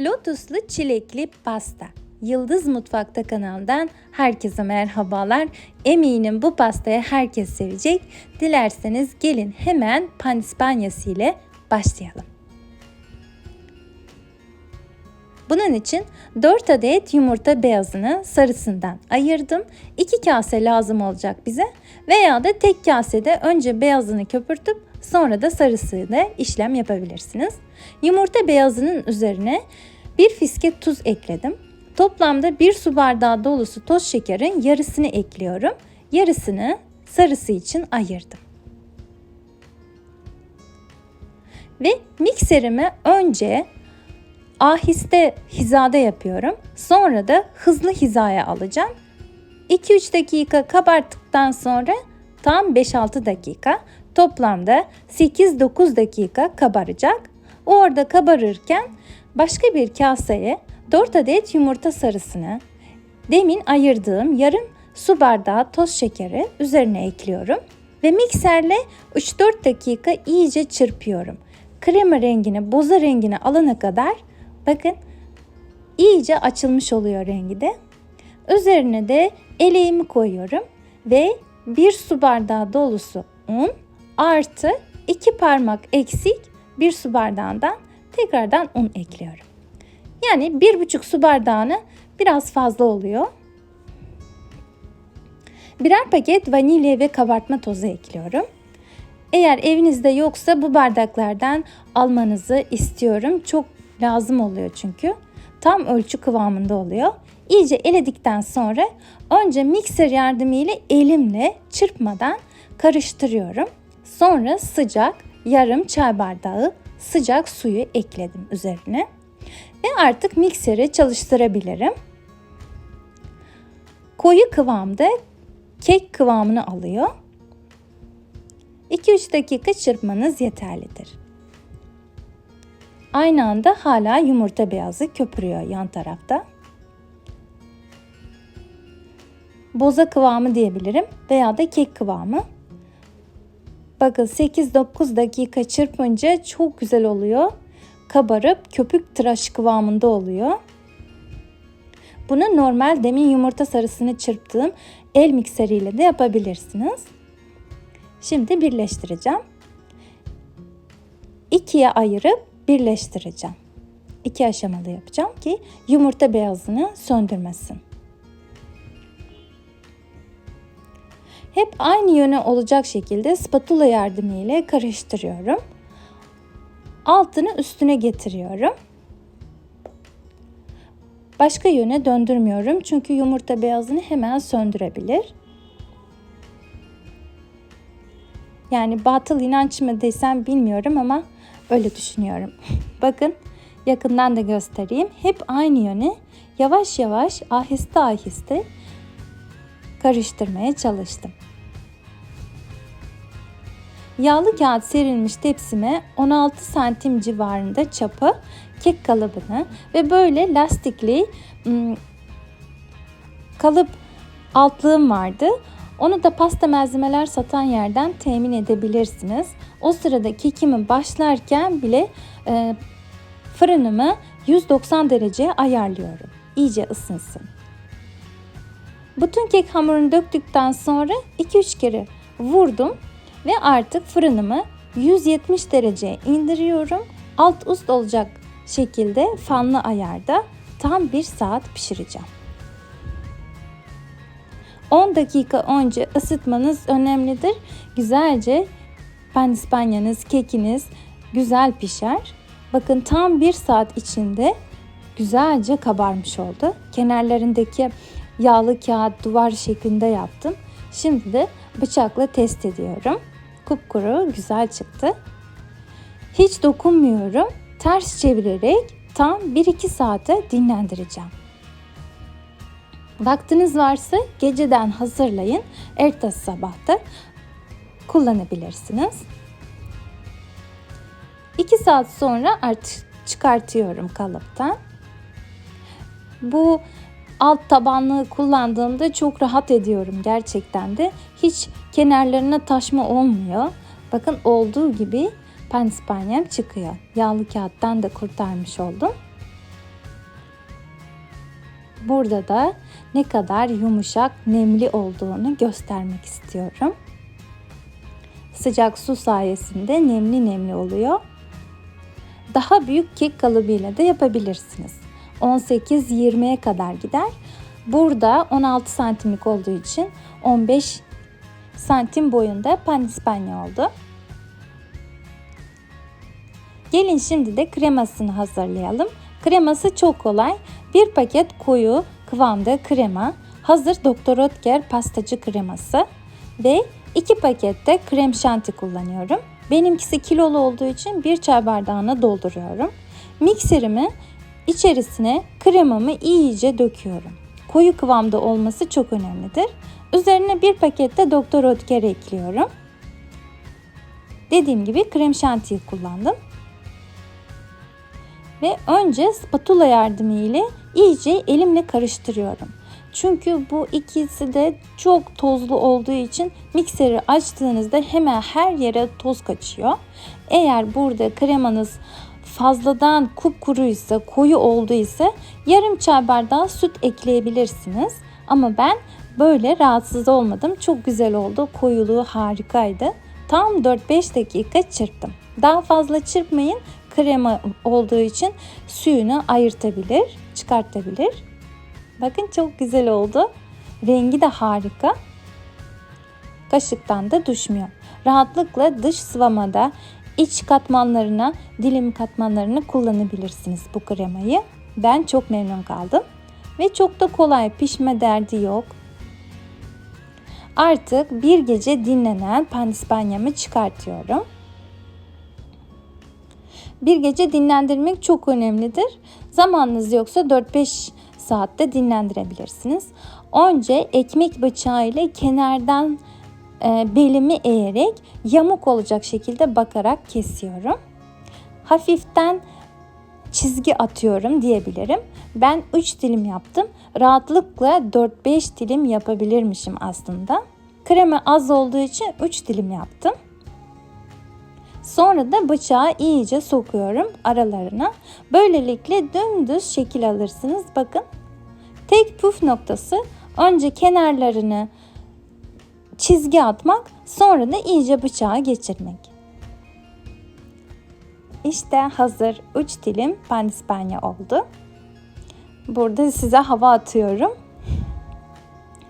Lotuslu çilekli pasta. Yıldız Mutfakta kanalından herkese merhabalar. Eminim bu pastayı herkes sevecek. Dilerseniz gelin hemen panispanyası ile başlayalım. Bunun için 4 adet yumurta beyazını sarısından ayırdım. 2 kase lazım olacak bize veya da tek kasede önce beyazını köpürtüp sonra da sarısıyla işlem yapabilirsiniz. Yumurta beyazının üzerine bir fiske tuz ekledim. Toplamda 1 su bardağı dolusu toz şekerin yarısını ekliyorum. Yarısını sarısı için ayırdım. Ve mikserimi önce ahiste hizada yapıyorum. Sonra da hızlı hizaya alacağım. 2-3 dakika kabarttıktan sonra tam 5-6 dakika toplamda 8-9 dakika kabaracak. Orada kabarırken başka bir kaseye 4 adet yumurta sarısını demin ayırdığım yarım su bardağı toz şekeri üzerine ekliyorum ve mikserle 3-4 dakika iyice çırpıyorum. Krema rengini, boza rengini alana kadar bakın iyice açılmış oluyor rengi de. Üzerine de eleğimi koyuyorum ve bir su bardağı dolusu un artı iki parmak eksik bir su bardağından tekrardan un ekliyorum. Yani bir buçuk su bardağını biraz fazla oluyor. Birer paket vanilya ve kabartma tozu ekliyorum. Eğer evinizde yoksa bu bardaklardan almanızı istiyorum. Çok lazım oluyor çünkü. Tam ölçü kıvamında oluyor. İyice eledikten sonra önce mikser yardımıyla elimle çırpmadan karıştırıyorum. Sonra sıcak yarım çay bardağı sıcak suyu ekledim üzerine. Ve artık mikseri çalıştırabilirim. Koyu kıvamda kek kıvamını alıyor. 2-3 dakika çırpmanız yeterlidir. Aynı anda hala yumurta beyazı köpürüyor yan tarafta. Boza kıvamı diyebilirim veya da kek kıvamı. Bakın 8-9 dakika çırpınca çok güzel oluyor. Kabarıp köpük tıraş kıvamında oluyor. Bunu normal demin yumurta sarısını çırptığım el mikseriyle de yapabilirsiniz. Şimdi birleştireceğim. İkiye ayırıp birleştireceğim. İki aşamalı yapacağım ki yumurta beyazını söndürmesin. Hep aynı yöne olacak şekilde spatula yardımıyla karıştırıyorum. Altını üstüne getiriyorum. Başka yöne döndürmüyorum çünkü yumurta beyazını hemen söndürebilir. Yani batıl inanç mı desem bilmiyorum ama öyle düşünüyorum. Bakın yakından da göstereyim. Hep aynı yöne yavaş yavaş aheste aheste karıştırmaya çalıştım. Yağlı kağıt serilmiş tepsime 16 santim civarında çapı kek kalıbını ve böyle lastikli kalıp altlığım vardı. Onu da pasta malzemeler satan yerden temin edebilirsiniz. O sırada kekimi başlarken bile fırınımı 190 dereceye ayarlıyorum. İyice ısınsın. Bütün kek hamurunu döktükten sonra 2-3 kere vurdum ve artık fırınımı 170 dereceye indiriyorum. Alt üst olacak şekilde fanlı ayarda tam 1 saat pişireceğim. 10 dakika önce ısıtmanız önemlidir. Güzelce panispanyanız, kekiniz güzel pişer. Bakın tam 1 saat içinde güzelce kabarmış oldu. Kenarlarındaki yağlı kağıt duvar şeklinde yaptım. Şimdi de bıçakla test ediyorum. Kupkuru güzel çıktı. Hiç dokunmuyorum. Ters çevirerek tam 1-2 saate dinlendireceğim. Vaktiniz varsa geceden hazırlayın. Ertesi sabahta kullanabilirsiniz. 2 saat sonra artık çıkartıyorum kalıptan. Bu alt tabanlığı kullandığımda çok rahat ediyorum gerçekten de. Hiç kenarlarına taşma olmuyor. Bakın olduğu gibi pandispanyam çıkıyor. Yağlı kağıttan da kurtarmış oldum. Burada da ne kadar yumuşak, nemli olduğunu göstermek istiyorum. Sıcak su sayesinde nemli nemli oluyor. Daha büyük kek kalıbıyla da yapabilirsiniz. 18-20'ye kadar gider. Burada 16 santimlik olduğu için 15 santim boyunda panispanya oldu. Gelin şimdi de kremasını hazırlayalım. Kreması çok kolay. Bir paket koyu kıvamda krema, hazır Dr. Oetker pastacı kreması ve iki pakette krem şanti kullanıyorum. Benimkisi kilolu olduğu için bir çay bardağına dolduruyorum. Mikserimi içerisine kremamı iyice döküyorum. Koyu kıvamda olması çok önemlidir. Üzerine bir pakette Dr. Oetker ekliyorum. Dediğim gibi krem şantiyi kullandım. Ve önce spatula yardımıyla iyice elimle karıştırıyorum. Çünkü bu ikisi de çok tozlu olduğu için mikseri açtığınızda hemen her yere toz kaçıyor. Eğer burada kremanız fazladan kupkuruysa, koyu olduysa yarım çay bardağı süt ekleyebilirsiniz. Ama ben böyle rahatsız olmadım. Çok güzel oldu. Koyuluğu harikaydı. Tam 4-5 dakika çırptım. Daha fazla çırpmayın. Krema olduğu için suyunu ayırtabilir, çıkartabilir. Bakın çok güzel oldu. Rengi de harika. Kaşıktan da düşmüyor. Rahatlıkla dış sıvamada iç katmanlarına, dilim katmanlarını kullanabilirsiniz bu kremayı. Ben çok memnun kaldım. Ve çok da kolay pişme derdi yok. Artık bir gece dinlenen pandispanyamı çıkartıyorum. Bir gece dinlendirmek çok önemlidir. Zamanınız yoksa 4-5 saatte dinlendirebilirsiniz. Önce ekmek bıçağı ile kenardan belimi eğerek yamuk olacak şekilde bakarak kesiyorum. Hafiften çizgi atıyorum diyebilirim. Ben 3 dilim yaptım. Rahatlıkla 4-5 dilim yapabilirmişim aslında. Krema az olduğu için 3 dilim yaptım. Sonra da bıçağı iyice sokuyorum aralarına. Böylelikle dümdüz şekil alırsınız. Bakın. Tek püf noktası önce kenarlarını çizgi atmak, sonra da iyice bıçağı geçirmek. İşte hazır 3 dilim pandispanya oldu. Burada size hava atıyorum.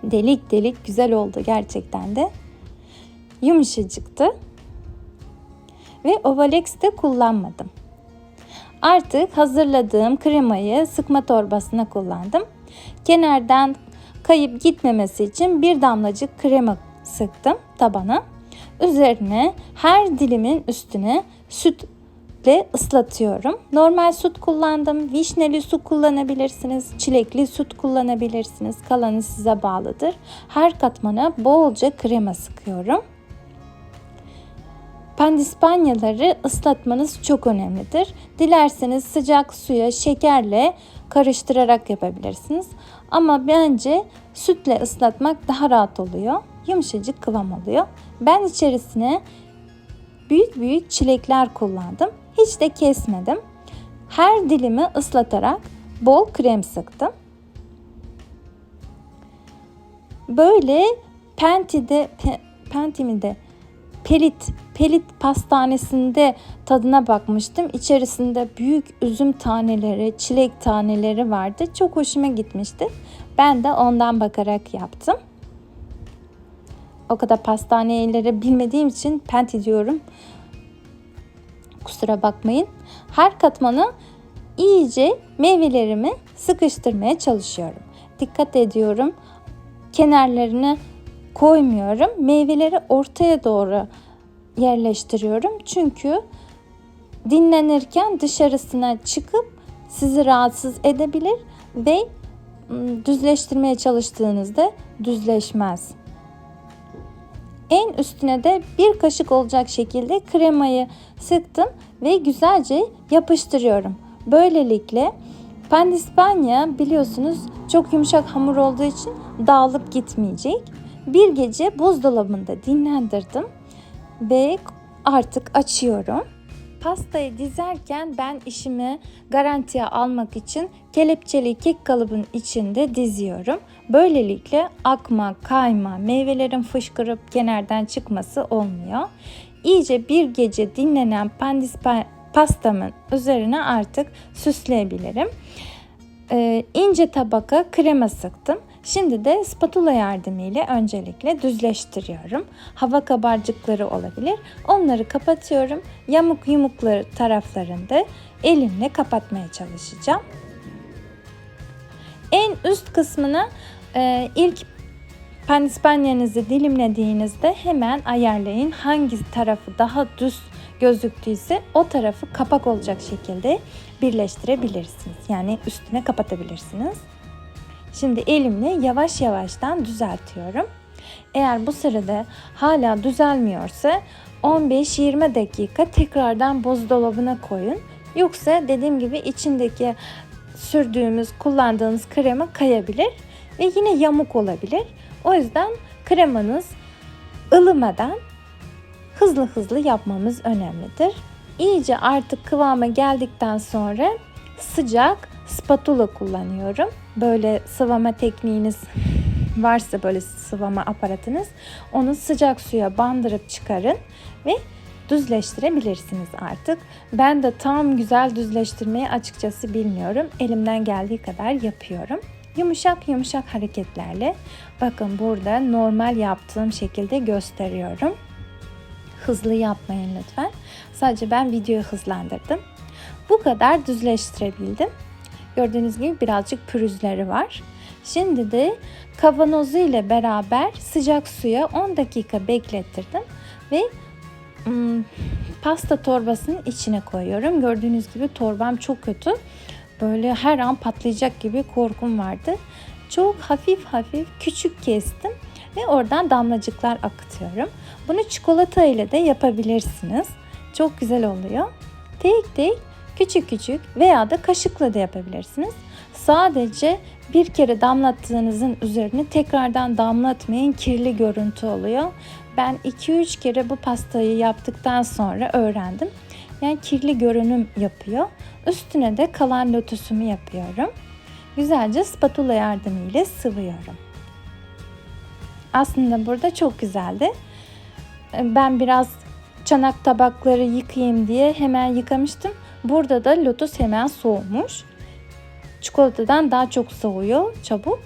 Delik delik güzel oldu gerçekten de. Yumuşacıktı ve Ovalex de kullanmadım. Artık hazırladığım kremayı sıkma torbasına kullandım. Kenardan kayıp gitmemesi için bir damlacık krema sıktım tabana. Üzerine her dilimin üstüne sütle ıslatıyorum. Normal süt kullandım. Vişneli su kullanabilirsiniz. Çilekli süt kullanabilirsiniz. Kalanı size bağlıdır. Her katmana bolca krema sıkıyorum. Pandispanyaları ıslatmanız çok önemlidir. Dilerseniz sıcak suya şekerle karıştırarak yapabilirsiniz. Ama bence sütle ıslatmak daha rahat oluyor. Yumuşacık kıvam oluyor. Ben içerisine büyük büyük çilekler kullandım. Hiç de kesmedim. Her dilimi ıslatarak bol krem sıktım. Böyle Penti'de pe, Pentimi'de Pelit, Pelit pastanesinde tadına bakmıştım. İçerisinde büyük üzüm taneleri, çilek taneleri vardı. Çok hoşuma gitmişti. Ben de ondan bakarak yaptım. O kadar pastaneleri bilmediğim için penti diyorum. Kusura bakmayın. Her katmanı iyice meyvelerimi sıkıştırmaya çalışıyorum. Dikkat ediyorum. Kenarlarını koymuyorum. Meyveleri ortaya doğru yerleştiriyorum. Çünkü dinlenirken dışarısına çıkıp sizi rahatsız edebilir ve düzleştirmeye çalıştığınızda düzleşmez. En üstüne de bir kaşık olacak şekilde kremayı sıktım ve güzelce yapıştırıyorum. Böylelikle pandispanya biliyorsunuz çok yumuşak hamur olduğu için dağılıp gitmeyecek. Bir gece buzdolabında dinlendirdim ve artık açıyorum. Pastayı dizerken ben işimi garantiye almak için kelepçeli kek kalıbın içinde diziyorum. Böylelikle akma, kayma, meyvelerin fışkırıp kenardan çıkması olmuyor. İyice bir gece dinlenen pandis pastamın üzerine artık süsleyebilirim. Ee, ince tabaka krema sıktım. Şimdi de spatula yardımıyla öncelikle düzleştiriyorum. Hava kabarcıkları olabilir. Onları kapatıyorum. Yamuk yumukları taraflarında elimle kapatmaya çalışacağım. En üst kısmını e, ilk panispanyanızı dilimlediğinizde hemen ayarlayın. Hangi tarafı daha düz gözüktüyse o tarafı kapak olacak şekilde birleştirebilirsiniz. Yani üstüne kapatabilirsiniz. Şimdi elimle yavaş yavaştan düzeltiyorum. Eğer bu sırada hala düzelmiyorsa 15-20 dakika tekrardan buzdolabına koyun. Yoksa dediğim gibi içindeki sürdüğümüz, kullandığınız krema kayabilir ve yine yamuk olabilir. O yüzden kremanız ılımadan hızlı hızlı yapmamız önemlidir. İyice artık kıvama geldikten sonra sıcak spatula kullanıyorum. Böyle sıvama tekniğiniz varsa böyle sıvama aparatınız onu sıcak suya bandırıp çıkarın ve düzleştirebilirsiniz artık. Ben de tam güzel düzleştirmeyi açıkçası bilmiyorum. Elimden geldiği kadar yapıyorum. Yumuşak yumuşak hareketlerle bakın burada normal yaptığım şekilde gösteriyorum. Hızlı yapmayın lütfen. Sadece ben videoyu hızlandırdım. Bu kadar düzleştirebildim. Gördüğünüz gibi birazcık pürüzleri var. Şimdi de kavanozu ile beraber sıcak suya 10 dakika beklettirdim ve hmm, pasta torbasının içine koyuyorum. Gördüğünüz gibi torbam çok kötü. Böyle her an patlayacak gibi korkum vardı. Çok hafif hafif küçük kestim ve oradan damlacıklar akıtıyorum. Bunu çikolata ile de yapabilirsiniz. Çok güzel oluyor. Tek tek küçük küçük veya da kaşıkla da yapabilirsiniz. Sadece bir kere damlattığınızın üzerine tekrardan damlatmayın kirli görüntü oluyor. Ben 2-3 kere bu pastayı yaptıktan sonra öğrendim. Yani kirli görünüm yapıyor. Üstüne de kalan lotusumu yapıyorum. Güzelce spatula yardımıyla sıvıyorum. Aslında burada çok güzeldi. Ben biraz çanak tabakları yıkayayım diye hemen yıkamıştım. Burada da lotus hemen soğumuş. Çikolatadan daha çok soğuyor çabuk.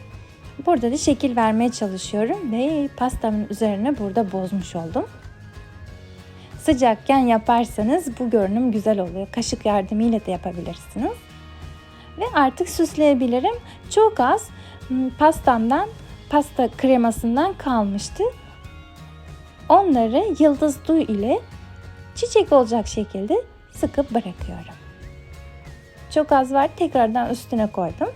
Burada da şekil vermeye çalışıyorum ve pastamın üzerine burada bozmuş oldum. Sıcakken yaparsanız bu görünüm güzel oluyor. Kaşık yardımıyla da yapabilirsiniz. Ve artık süsleyebilirim. Çok az hmm, pastamdan, pasta kremasından kalmıştı. Onları yıldız duy ile çiçek olacak şekilde sıkıp bırakıyorum. Çok az var tekrardan üstüne koydum.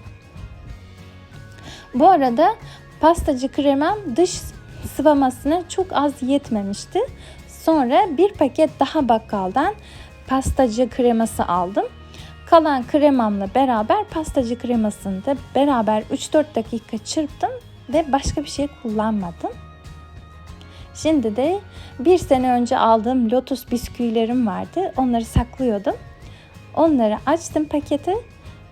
Bu arada pastacı kremam dış sıvamasına çok az yetmemişti. Sonra bir paket daha bakkaldan pastacı kreması aldım. Kalan kremamla beraber pastacı kremasını da beraber 3-4 dakika çırptım ve başka bir şey kullanmadım. Şimdi de bir sene önce aldığım Lotus bisküvilerim vardı. Onları saklıyordum. Onları açtım paketi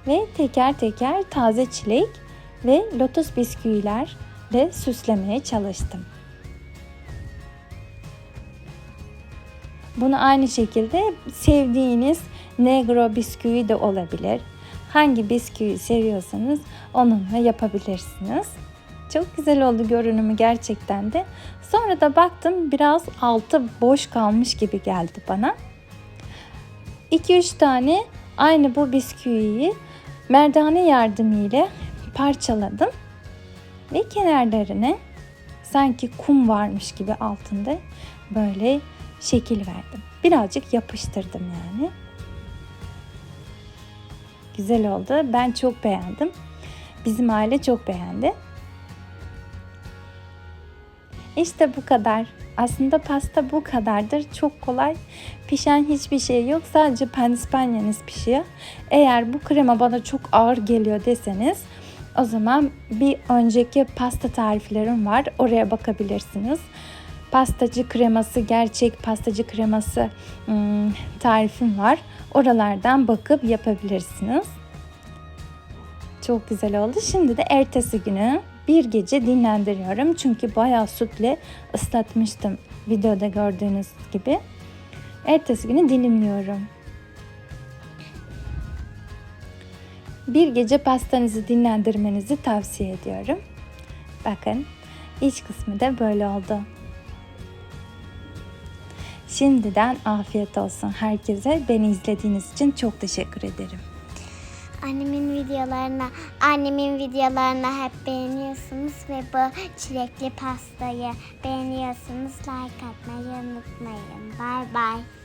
ve teker teker taze çilek ve Lotus bisküvilerle süslemeye çalıştım. Bunu aynı şekilde sevdiğiniz negro bisküvi de olabilir. Hangi bisküvi seviyorsanız onunla yapabilirsiniz. Çok güzel oldu görünümü gerçekten de. Sonra da baktım biraz altı boş kalmış gibi geldi bana. 2-3 tane aynı bu bisküviyi merdane yardımıyla parçaladım. Ve kenarlarına sanki kum varmış gibi altında böyle şekil verdim. Birazcık yapıştırdım yani. Güzel oldu. Ben çok beğendim. Bizim aile çok beğendi. İşte bu kadar. Aslında pasta bu kadardır. Çok kolay. Pişen hiçbir şey yok. Sadece pandispanyeniz pişiyor. Eğer bu krema bana çok ağır geliyor deseniz o zaman bir önceki pasta tariflerim var. Oraya bakabilirsiniz. pastacı kreması, gerçek pastacı kreması hmm, tarifim var. Oralardan bakıp yapabilirsiniz. Çok güzel oldu. Şimdi de ertesi günü bir gece dinlendiriyorum. Çünkü bayağı sütle ıslatmıştım videoda gördüğünüz gibi. Ertesi günü dilimliyorum. Bir gece pastanızı dinlendirmenizi tavsiye ediyorum. Bakın iç kısmı da böyle oldu. Şimdiden afiyet olsun herkese. Beni izlediğiniz için çok teşekkür ederim. Annemin videolarına, annemin videolarına hep beğeniyorsunuz ve bu çilekli pastayı beğeniyorsunuz. Like atmayı unutmayın. Bye bye.